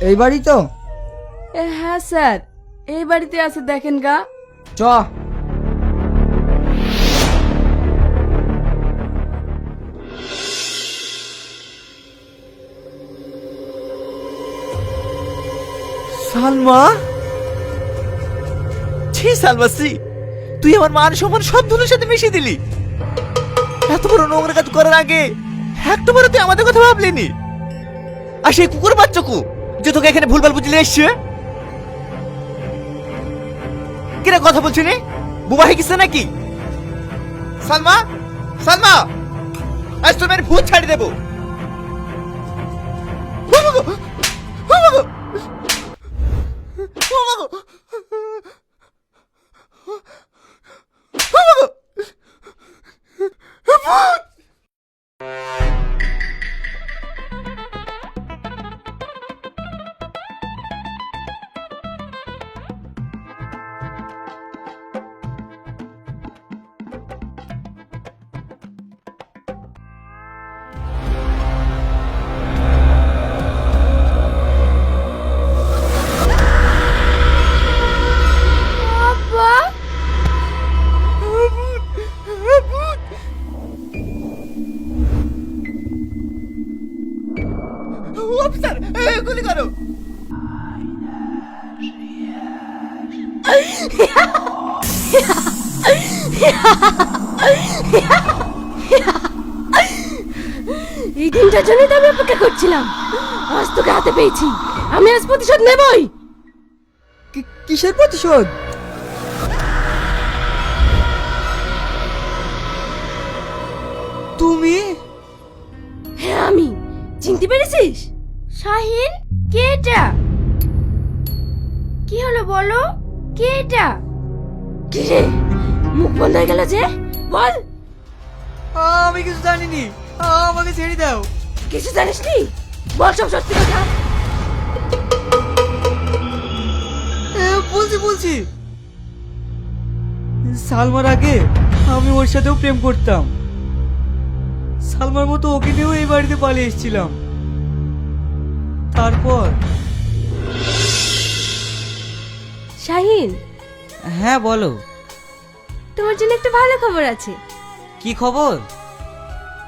এই বাড়ি তো? এ, হ্যাঁ স্যার। এই বাড়িতে আছে দেখেন গা। চ। সালমা? ছি সালমা ছি। তুই আমার মান সম্মান সব ধুলোর সাথে মিশিয়ে দিলি। এত বড় নোংরা কাজ করার আগে একটা বড় তুই আমাদের কথা ভাবলিনি আর সেই কুকুর বাচ্চাকু? যে তোকে এখানে ভুলভাল বুঝলে এসছে? কিরা কথা বলছি নি? বুবা হয়ে গেছে নাকি? সালমা সালমা! আজ তোমার ভূত ছাড়ি দেবো। গুলি করো। এই দিনটার জন্যই তো আমি অপেক্ষা করছিলাম। আজ তোকে হাতে পেয়েছি। আমি আজ প্রতিশোধ নেবই। কিসের প্রতিশোধ? তুমি? হ্যাঁ আমি। চিনতে পেরেছিস? শাহিন কে এটা? কি হলো বলো? কে এটা? কি রে? মুখ বন্ধ হয়ে গেল যে? বল। আমি কিছু জানিনি। আমাকে ছেড়ে দাও। কিছু জানিস নি বল সব সত্যি কথা। বলছি বলছি। সালমার আগে আমি ওর সাথেও প্রেম করতাম। সালমার মতো ওকে নিয়েও এই বাড়িতে পালিয়ে এসেছিলাম। তারপর? শাহিন? হ্যাঁ বলো। তোমার জন্য একটা ভালো খবর আছে। কি খবর?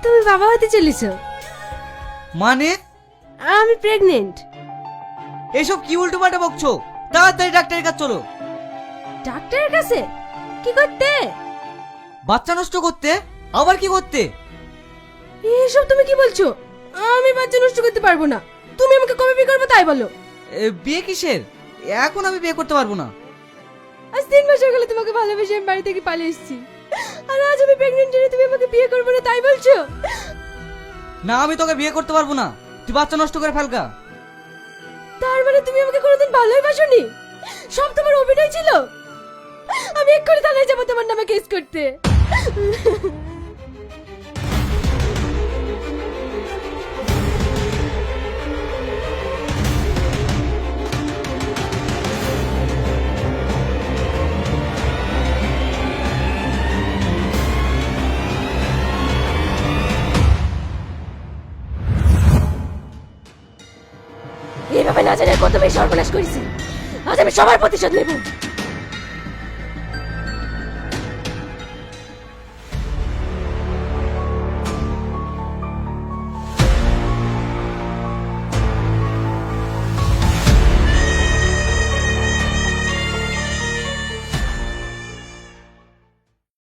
তুমি বাবা হতে চলেছ। মানে? আমি প্রেগনেন্ট এসব কি উল্টো পাল্টা বকছো? তাড়াতাড়ি ডাক্তারের কাছে চলো। ডাক্তারের কাছে? কি করতে? বাচ্চা নষ্ট করতে? আবার কি করতে? এসব তুমি কি বলছো? আমি বাচ্চা নষ্ট করতে পারব না। তুমি আমাকে কবে বিয়ে করবে তাই বলো? এ, বিয়ে কিসের? এখন আমি বিয়ে করতে পারব না। আজ তিন বছর গেলে তোমাকে ভালোবেসে আমি বাড়ি থেকে পালিয়ে এসেছি। আর আজ আমি প্রেগনেন্ট জেনে তুমি আমাকে বিয়ে করবে না তাই বলছো? না আমি তোকে বিয়ে করতে পারব না। তুই বাচ্চা নষ্ট করে ফেলকা তার মানে তুমি আমাকে কোনোদিন ভালোই বাসনি সব তোমার অভিনয় ছিল? আমি এক্ষুনি থানায় যাব তোমার নামে কেস করতে। এভাবে না জানে কত বেশি সর্বনাশ করেছি। আজ আমি সবার প্রতিশোধ নেব।